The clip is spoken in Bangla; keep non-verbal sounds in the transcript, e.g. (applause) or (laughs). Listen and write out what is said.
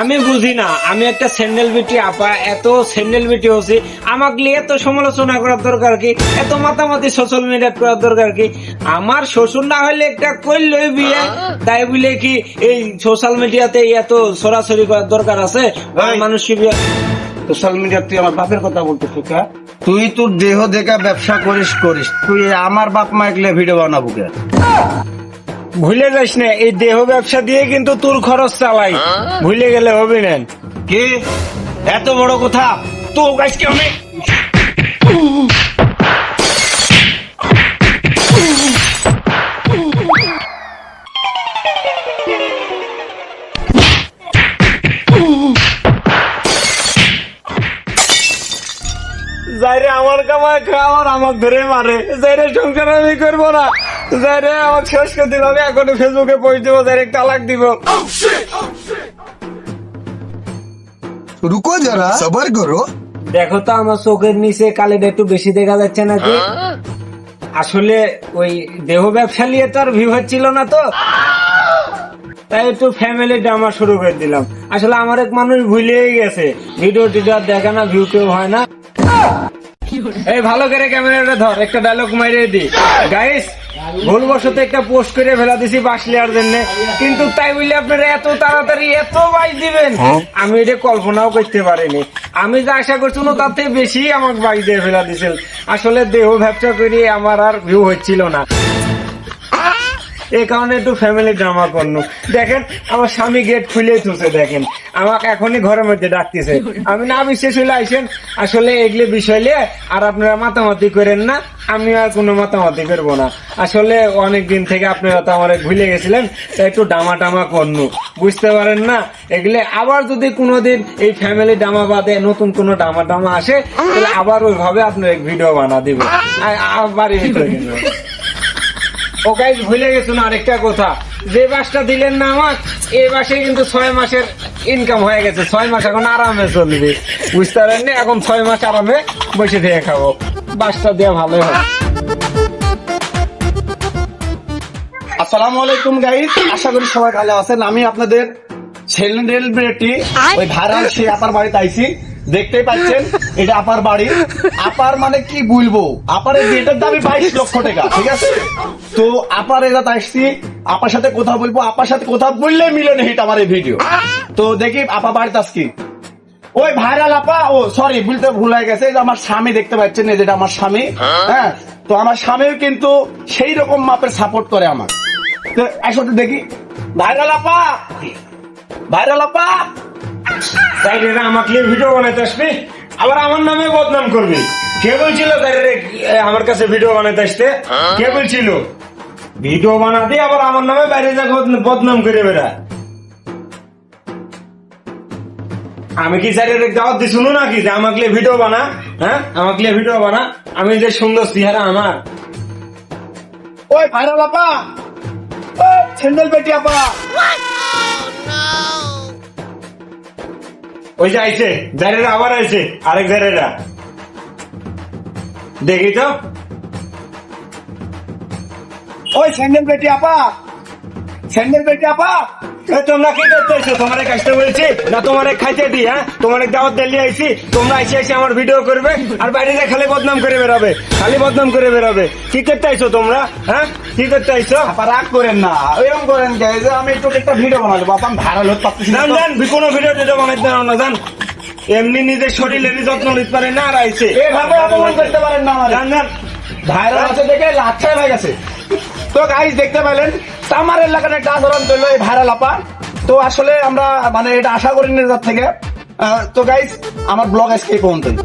আমি বুঝি না। আমি একটা স্যান্ডেল বিটি আপা এত স্যান্ডেল বিটি হচ্ছে আমাকে নিয়ে এত সমালোচনা করার দরকার কি? এত মাতামাতি সোশ্যাল মিডিয়া করার দরকার কি? আমার শ্বশুর না হলে একটা করলই বিয়ে। তাই বলে কি এই সোশ্যাল মিডিয়াতে এত সরাসরি করার দরকার আছে। মানুষ কি বিয়ে- সোশ্যাল মিডিয়া তুই আমার বাপের কথা বলতেছিস কা? তুই তোর দেহ দেখা ব্যবসা করিস করিস। তুই আমার বাপ মা একলে ভিডিও বানাবো কে? ভুলে যাস না এই দেহ ব্যবসা দিয়ে কিন্তু তোর খরচ চালাই। ভুলে গেলে হবে না। কি? এত বড় কথা? তো আজকে অনেক যাইরে আমার কামায় খাওয়ার আমাক ধরে মারে। যাইরে সংসার আমি করব না। আমার শেষ করে দিল আমি ফেসবুকে পোস্ট দিব তালাক দিব। রুকো সবার করো। দেখো তো আমার চোখের নিচে কালে একটু বেশি দেখা যাচ্ছে নাকি? আসলে ওই দেহ ব্যবসা নিয়ে তো আর ভিউ ছিল না তো। তাই একটু ফ্যামিলি ড্রামা শুরু করে দিলাম। আসলে আমার এক মানুষ ভুলেই গেছে। ভিডিও টিডিও দেখা না ভিউ টিউ হয় না। (laughs) এই ভালো করে ক্যামেরাটা ধর একটা ডায়লগ মাইরে দি। গাইস ভুলবশত একটা পোস্ট করে ফেলা দিছি বাস লেয়ার জন্য। কিন্তু তাই বলে আপনারা এত তাড়াতাড়ি এত বাইক দিবেন? আমি এটা কল্পনাও করতে পারিনি। আমি যা আশা করছি না তার থেকে বেশি আমাকে বাইক দিয়ে ফেলা দিছিল আসলে দেহ ব্যবসা করি আমার আর ভিউ হচ্ছিল না। এই কারণে একটু ফ্যামিলি ড্রামা করল দেখেন, আমার স্বামী গেট খুলে তুলছে, দেখেন। আমাকে এখনই ঘরের মধ্যে ডাকতেছে। আমি না বিশ্বাস হইলে আইসেন, আসলে এগুলো বিষয় নিয়ে আর আপনারা মাতামাতি করেন না আমি আর কোনো মাতামাতি করব না। আসলে অনেক দিন থেকে আপনারা তো আমার ভুলে গেছিলেন, তাই একটু ডামা টামা করনু। বুঝতে পারেন না? এগুলো আবার যদি কোনোদিন এই ফ্যামিলি ডামা বাদে নতুন কোনো ডামা টামা আসে, তাহলে আবার ওইভাবে আপনার ভিডিও বানা দিব। আবার ভিতরে ও গাইজ ভুলে না আরেকটা কথা? যে বাসটা দিলেন না আমার এই বাসে কিন্তু ছয় মাসের ইনকাম হয়ে গেছে। ছয় মাস এখন আরামে চলবে। বুঝতে পারেননি এখন ছয় মাস আরামে বসে থেকে খাব। বাসটা দেওয়া ভালোই হবে। আসসালামু আলাইকুম গাইস আশা করি সবাই ভালো আছেন। আমি আপনাদের বেটি, ওই ভাড়াল সে আপার বাড়িতে আইছি। দেখতেই পাচ্ছেন, এটা আপার বাড়ি। আপার মানে কি বলব? আপার এই বিয়েটার দামই বাইশ লক্ষ টাকা, ঠিক আছে? তো আপার এরা আসছি, আপার সাথে কথা বলব, আপার সাথে কথা বললে মিলন হিট আমার এই ভিডিও। তো দেখি আপা বাড়িতে আসকি ওই ভাইরাল আপা, ও সরি বলতে ভুল হয়ে গেছে আমার স্বামী দেখতে পাচ্ছেন যেটা আমার স্বামী হ্যাঁ? তো আমার স্বামীও কিন্তু সেই রকম মাপের সাপোর্ট করে আমার। তো একসাথে দেখি, ভাইরাল আপা! ভাইরাল আপা! তাই রে আমাকে ভিডিও বানাইতে আসবি? আবার আমার নামে বদনাম করবি। কে বলছিল তাই রে আমার কাছে ভিডিও বানাইতে আসতে? কে বলছিল? ভিডিও বানাতে আবার আমার নামে বাইরে যা বদনাম করে বেড়া। আমি কি স্যার দাওয়াত দি শুনো নাকি যে আমাকে ভিডিও বানা হ্যাঁ? আমাকে ভিডিও বানা। আমি যে সুন্দর চেহারা আমার। ওই ভাইরাল আপা। স্যান্ডেল পেটি আপা। ওই যে আইছে জারেরা আবার আইছে, আরেক জারেরা দেখি তো। ওই স্যান্ডেল বেটি আপা, স্যান্ডেল বেটি আপা। তোমরা কি করতে আইছো তোমার কাজটা বলছি? না তোমার খাইতে দি হ্যাঁ? তোমার দাওয়াত দিল্লি আইছি। তোমরা আইসে আইসে আমার ভিডিও করবে আর বাইরে খালি বদনাম করে বেরোবে খালি বদনাম করে বেরোবে কি করতে আইছো তোমরা? হ্যাঁ? কি করতে আইছো? রাগ করেন না। এরকম করেন যে আমি একটু একটা ভিডিও বানাবো বাবা আমি ভাইরাল হতে পারতেছি না জান কোনো ভিডিও টিডিও বানাইতে পারো না জান। এমনি নিজের শরীরের যত্ন নিতে পারে না আর আইছে। এভাবে অপমান করতে পারেন না আমার। জান জান। ভাইরাল আছে দেখে লাচ্ছা হয়ে গেছে। তো গাইস দেখতে পেলেন আমার এলাকার একটা আন্দোলন চলল এই ভাইরাল আপা তো আসলে আমরা মানে এটা আশা করিনি তার থেকে। তো গাইস আমার ব্লগ আজকে এই পর্যন্তই।